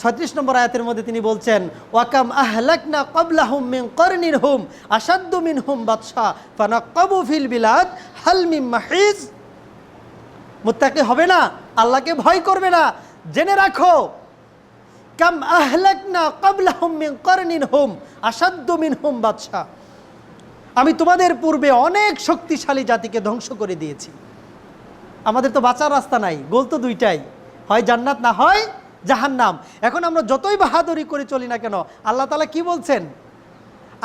ছত্রিশ নম্বর আয়াতের মধ্যে তিনি বলছেন, ওয়াকাম আহলাকনা কবলাহুম মিন করনির হুম আসাদ্দু মিন হুম বাদশাহ ফানাক্কাবু ফিল বিলাদ, হাল মিন মাহিজ। মুত্তাকি হবে না, আল্লাহকে ভয় করবে না। জেনে রাখো, কাম আহলাকনা কবলাহুম মিন করনিন হুম আসাদ্দু মিন হুম বাদশাহ আমি তোমাদের পূর্বে অনেক শক্তিশালী জাতিকে ধ্বংস করে দিয়েছি। আমাদের তো বাঁচার রাস্তা নাই, গোল তো দুইটাই, হয় জান্নাত না হয় জাহান্নাম। এখন আমরা যতই বাহাদুরি করে চলি না কেন, আল্লাহ তালা কি বলছেন?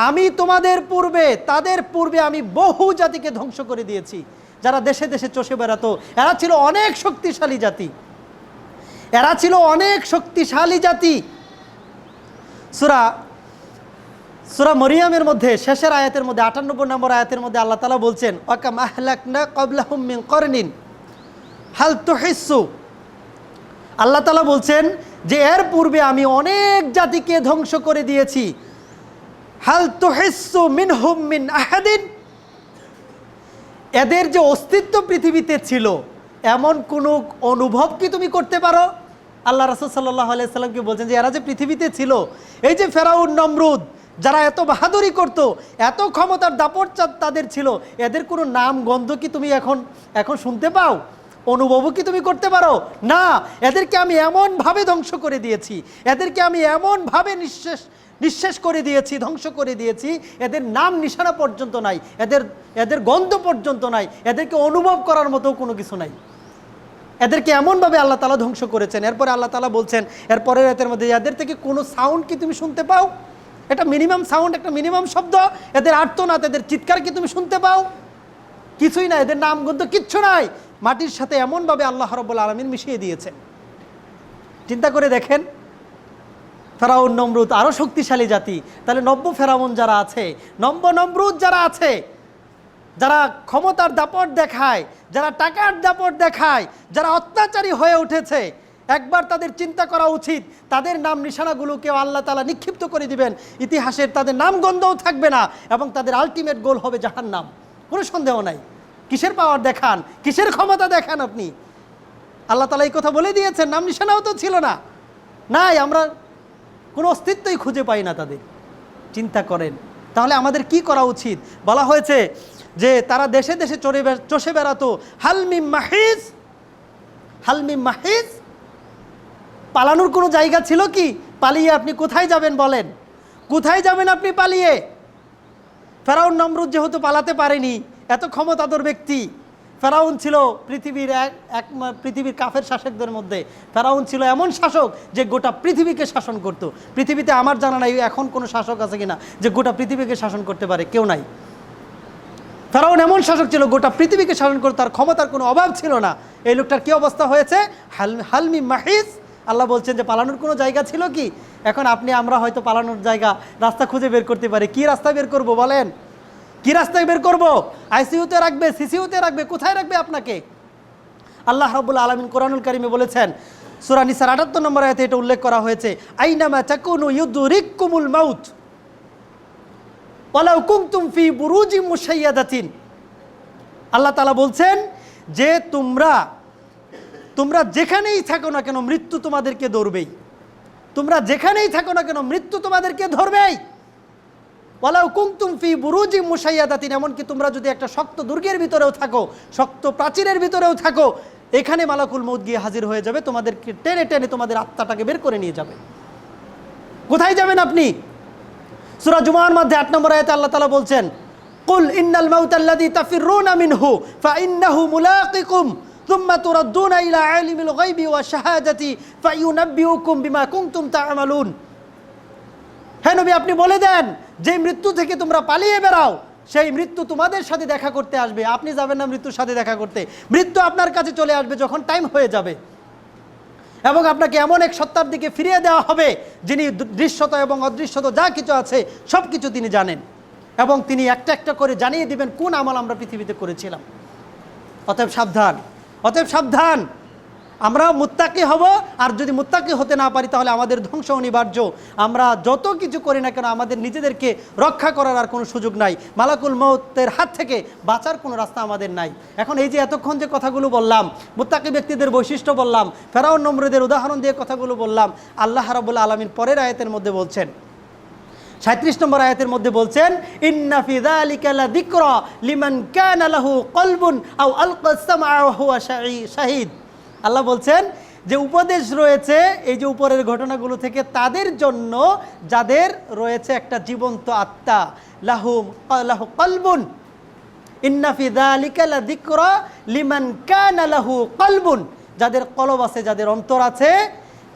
আমি তোমাদের পূর্বে, তাদের পূর্বে আমি বহু জাতিকে ধ্বংস করে দিয়েছি। যারা দেশে দেশে চষে বেড়াতো, এরা ছিল অনেক শক্তিশালী জাতি। এরা ছিল অনেক শক্তিশালী জাতি। সুরা সুরা মরিয়ামের মধ্যে, শেষের আয়াতের মধ্যে, আটানব্বই নম্বর আয়াতের মধ্যে আল্লাহ তালা বলছেন ওয়াকাম আহলাকনা মিন করনিন, হাল তুহিসু আল্লাহ তালা বলছেন যে এর পূর্বে আমি অনেক জাতিকে ধ্বংস করে দিয়েছি। হাল তুহিসু মিনহুম মিন আহাদিন। এদের যে অস্তিত্ব পৃথিবীতে ছিল, এমন কোনো অনুভব কি তুমি করতে পারো? আল্লাহ রাসুল সাল্লাহ আলাইসাল্লামকে বলছেন যে এরা যে পৃথিবীতে ছিল, এই যে ফেরাউন, নমরুদ, যারা এত বাহাদুরি করত, এত ক্ষমতার দাপট তাদের ছিল, এদের কোনো নাম গন্ধ কি তুমি এখন এখন শুনতে পাও? অনুভবও কি তুমি করতে পারো? না, এদেরকে আমি এমনভাবে ধ্বংস করে দিয়েছি, এদেরকে আমি এমনভাবে নিঃশেষ নিঃশেষ করে দিয়েছি, ধ্বংস করে দিয়েছি, এদের নাম নিশানা পর্যন্ত নাই, এদের এদের গন্ধ পর্যন্ত নাই, এদেরকে অনুভব করার মতো কোনো কিছু নাই। এদেরকে এমনভাবে আল্লাহ তালা ধ্বংস করেছেন। এরপরে আল্লাহ তালা বলছেন, এরপরের রাতের মধ্যে, এদের থেকে কোনো সাউন্ড কি তুমি শুনতে পাও? এটা মিনিমাম সাউন্ড একটা মিনিমাম শব্দ। এদের আর্তনাদ, এদের চিৎকার কি তুমি শুনতে পাও? কিছুই না, এদের নাম গন্ধ কিচ্ছু নাই। মাটির সাথে এমনভাবে আল্লাহ রব্বুল আলমিন মিশিয়ে দিয়েছেন চিন্তা করে দেখেন, ফেরাউন নমরুদ আরও শক্তিশালী জাতি। তাহলে নব্য ফেরাউন যারা আছে, নব্য নমরুদ যারা আছে, যারা ক্ষমতার দাপট দেখায়, যারা টাকার দাপট দেখায়, যারা অত্যাচারী হয়ে উঠেছে, একবার তাদের চিন্তা করা উচিত। তাদের নাম নিশানাগুলোকেও আল্লাহ তালা নিক্ষিপ্ত করে দিবেন। ইতিহাসের তাদের নাম গন্ধও থাকবে না এবং তাদের আলটিমেট গোল হবে জাহান্নাম। কোনো সন্দেহ নাই। কিসের পাওয়ার দেখান? কিসের ক্ষমতা দেখান আপনি? আল্লাহ তালা এই কথা বলে দিয়েছেন, নাম নিশানাও তো ছিল না। নাই, আমরা কোনো অস্তিত্বই খুঁজে পাই না তাদের। চিন্তা করেন। তাহলে আমাদের কি করা উচিত? বলা হয়েছে যে তারা দেশে দেশে চড়ে চষে বেড়াতো। হালমিম মাহিজ? হালমিম মাহিজ? পালানোর কোনো জায়গা ছিল কি? পালিয়ে আপনি কোথায় যাবেন বলেন? কোথায় যাবেন আপনি পালিয়ে? ফেরাউন নমরুদ যেহেতু পালাতে পারেনি এত ক্ষমতাধর ব্যক্তি, ফেরাউন ছিল পৃথিবীর এক এক পৃথিবীর কাফের শাসকদের মধ্যে। ফেরাউন ছিল এমন শাসক যে গোটা পৃথিবীকে শাসন করত। পৃথিবীতে আমার জানা নাই এখন কোনো শাসক আছে কিনা যে গোটা পৃথিবীকে শাসন করতে পারে, কেউ নাই। ফেরাউন এমন শাসক ছিল গোটা পৃথিবীকে শাসন করতে, তার ক্ষমতার কোনো অভাব ছিল না। এই লোকটার কী অবস্থা হয়েছে? হাল, হালমি মাহিজ আল্লাহ বলছেন যে পালানোর কোনো জায়গা ছিল কি? এখন আপনি, আমরা হয়তো পালানোর জায়গা, রাস্তা খুঁজে বের করতে পারি। কি রাস্তা বের করব বলেন? কি রাস্তায় বের করব? আইসিইউতে রাখবে সিসিউতে রাখবে, কোথায় রাখবে আপনাকে? আল্লাহ রাবুল আলমিন কোরআনুল কারিমে বলেছেন, সুরা নিসার আটাত্তর নম্বর আয়তে এটা উল্লেখ করা হয়েছে, আইনামা চাকুনু ইউদুরিকুমুল মাউত, ওয়ালাউ কুমতুম ফি বুরুজি মুসাইয়াদাতিন আল্লাহ তালা বলছেন যে তোমরা তোমরা যেখানেই থাকো না কেন মৃত্যু তোমাদেরকে ধরবেই। তোমরা যেখানেই থাকো না কেন মৃত্যু তোমাদেরকে ধরবেই। ওয়ালাউ কুমতুম ফি বুরুজি মুসাইয়াদাতিন এমনকি তোমরা যদি একটা শক্ত দুর্গের ভিতরেও থাকো শক্ত প্রাচীরের ভিতরেও থাকো এখানে মালাকুল মৌত গিয়ে হাজির হয়ে যাবে তোমাদেরকে টেনে টেনে তোমাদের আত্মাটাকে বের করে নিয়ে যাবে কোথায় যাবেন আপনি সুরা জুমার মধ্যে আট নম্বর আয়াতে আল্লাহ তালা বলছেন কুল ইন্নাল মাউত আল্লাযী তাফিরুনা মিনহু ফাইন্নাহু মুলাকিকুম ثم تردون إلى عالم الغيب والشهادة فينبئكم بما كنتم تعملون হ্যাঁ নবী, আপনি বলে দেন, যে মৃত্যু থেকে তোমরা পালিয়ে বেড়াও, সেই মৃত্যু তোমাদের সাথে দেখা করতে আসবে। আপনি যাবেন না মৃত্যুর সাথে দেখা করতে। মৃত্যু আপনার কাছে চলে আসবে যখন টাইম হয়ে যাবে। এবং আপনাকে এমন এক সত্তার দিকে ফিরিয়ে দেওয়া হবে, যিনি দৃশ্যত এবং অদৃশ্যত যা কিছু আছে, সব কিছু তিনি জানেন। এবং তিনি একটা একটা করে জানিয়ে দিবেন, কোন আমল আমরা পৃথিবীতে করেছিলাম। অতএব সাবধান অতএব সাবধান। আমরা মুত্তাকি হব, আর যদি মুত্তাকি হতে না পারি, তাহলে আমাদের ধ্বংস অনিবার্য। আমরা যত কিছু করি না কেন, আমাদের নিজেদেরকে রক্ষা করার আর কোনো সুযোগ নাই। মালাকুল মৌতের হাত থেকে বাঁচার কোনো রাস্তা আমাদের নাই। এখন এই যে এতক্ষণ যে কথাগুলো বললাম, মুত্তাকি ব্যক্তিদের বৈশিষ্ট্য বললাম, ফেরাউন নম্রদের উদাহরণ দিয়ে কথাগুলো বললাম, আল্লাহ রাবুল্লা আলমিন পরের আয়াতের মধ্যে বলছেন সাঁত্রিশ নম্বর আয়াতের মধ্যে বলছেন লিমান কানা লাহু কলবুন শাহি- শাহিদ। আল্লাহ বলছেন যে উপদেশ রয়েছে, এই যে উপরের ঘটনাগুলো থেকে তাদের জন্য যাদের রয়েছে একটা জীবন্ত আত্মা। লাহুম লাহু কলবুন। ইন্না ফি যালিকা লাযিকরা লিমান কানা লাহু কলবুন। যাদের কলব আছে, যাদের অন্তর আছে,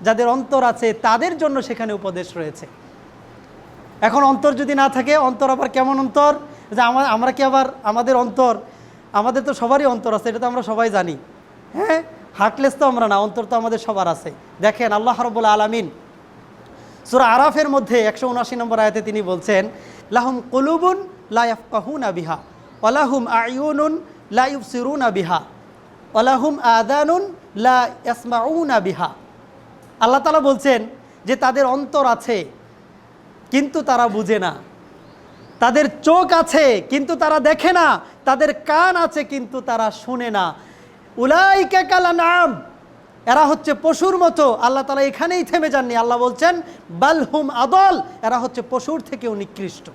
যাদের অন্তর আছে, তাদের জন্য সেখানে উপদেশ রয়েছে। এখন অন্তর যদি না থাকে, অন্তর আবার কেমন অন্তর? যে আমার আমরা কি আবার আমাদের অন্তর? আমাদের তো সবারই অন্তর আছে, এটা তো আমরা সবাই জানি। হ্যাঁ? হার্টলেস তো আমরা না, অন্তর তো আমাদের সবার আছে। দেখেন আল্লাহ রব্বুল আলমিন সুরা আরাফের মধ্যে একশো উনআশি নম্বর আয়াতে তিনি বলছেন, লাহুম কলুবুন লাইফকাহুনা বিহা ওলাহুম আয়ুনুন লাইফসিরুনা আবিহা ওলাহুম আদানুন লা ইয়াসমাউনা বিহা। আল্লাহ তালা বলছেন যে তাদের অন্তর আছে, কিন্তু তারা বুঝে না। তাদের চোখ আছে, কিন্তু তারা দেখে না। তাদের কান আছে, কিন্তু তারা শুনে না। উলাইকে কালা নাম এরা হচ্ছে পশুর মতো। আল্লাহ তালা এখানেই থেমে যাননি। আল্লাহ বলছেন বালহুম আদল। এরা হচ্ছে পশুর থেকেও নিকৃষ্ট।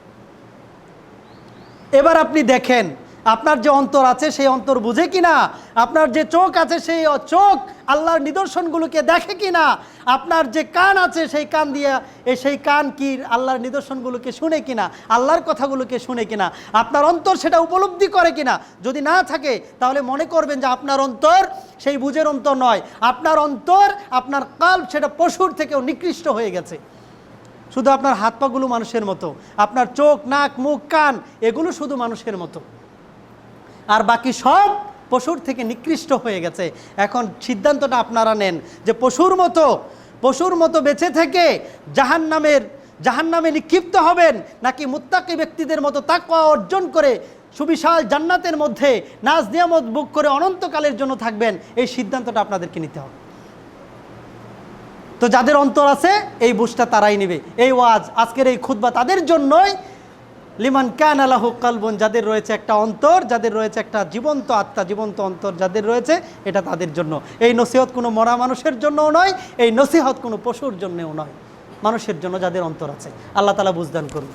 এবার আপনি দেখেন, আপনার যে অন্তর আছে, সেই অন্তর বুঝে কিনা? আপনার যে চোখ আছে, সেই চোখ আল্লাহর নিদর্শনগুলোকে দেখে কিনা? আপনার যে কান আছে, সেই কান দিয়ে সেই কান কি আল্লাহর নিদর্শনগুলোকে শুনে কিনা? আল্লাহর কথাগুলোকে শুনে কিনা? আপনার অন্তর সেটা উপলব্ধি করে কিনা? যদি না থাকে, তাহলে মনে করবেন যে আপনার অন্তর সেই বুঝের অন্তর নয়। আপনার অন্তর, আপনার কাল সেটা পশুর থেকেও নিকৃষ্ট হয়ে গেছে। শুধু আপনার হাত পাগুলো মানুষের মতো। আপনার চোখ, নাক, মুখ, কান, এগুলো শুধু মানুষের মতো। আর বাকি সব পশুর থেকে নিকৃষ্ট হয়ে গেছে। এখন সিদ্ধান্তটা আপনারা নেন যে পশুর মতো পশুর মতো বেঁচে থেকে জাহান নামের জাহান নামে নিক্ষিপ্ত হবেন, নাকি মুত্তাকি ব্যক্তিদের মতো তাকওয়া অর্জন করে সুবিশাল জান্নাতের মধ্যে নাজ নিয়ামত বুক করে অনন্তকালের জন্য থাকবেন, এই সিদ্ধান্তটা আপনাদেরকে নিতে হবে। তো যাদের অন্তর আছে, এই বুঝটা তারাই নেবে। এই ওয়াজ, আজকের এই খুতবা তাদের জন্যই লিমান কান আলাহ কালবন, যাদের রয়েছে একটা অন্তর, যাদের রয়েছে একটা জীবন্ত আত্মা, জীবন্ত অন্তর যাদের রয়েছে, এটা তাদের জন্য। এই নসিহত কোনো মরা মানুষের জন্যও নয়, এই নসিহত কোনো পশুর জন্যও নয়, মানুষের জন্য যাদের অন্তর আছে। আল্লাহ তালা বুঝদান করুন।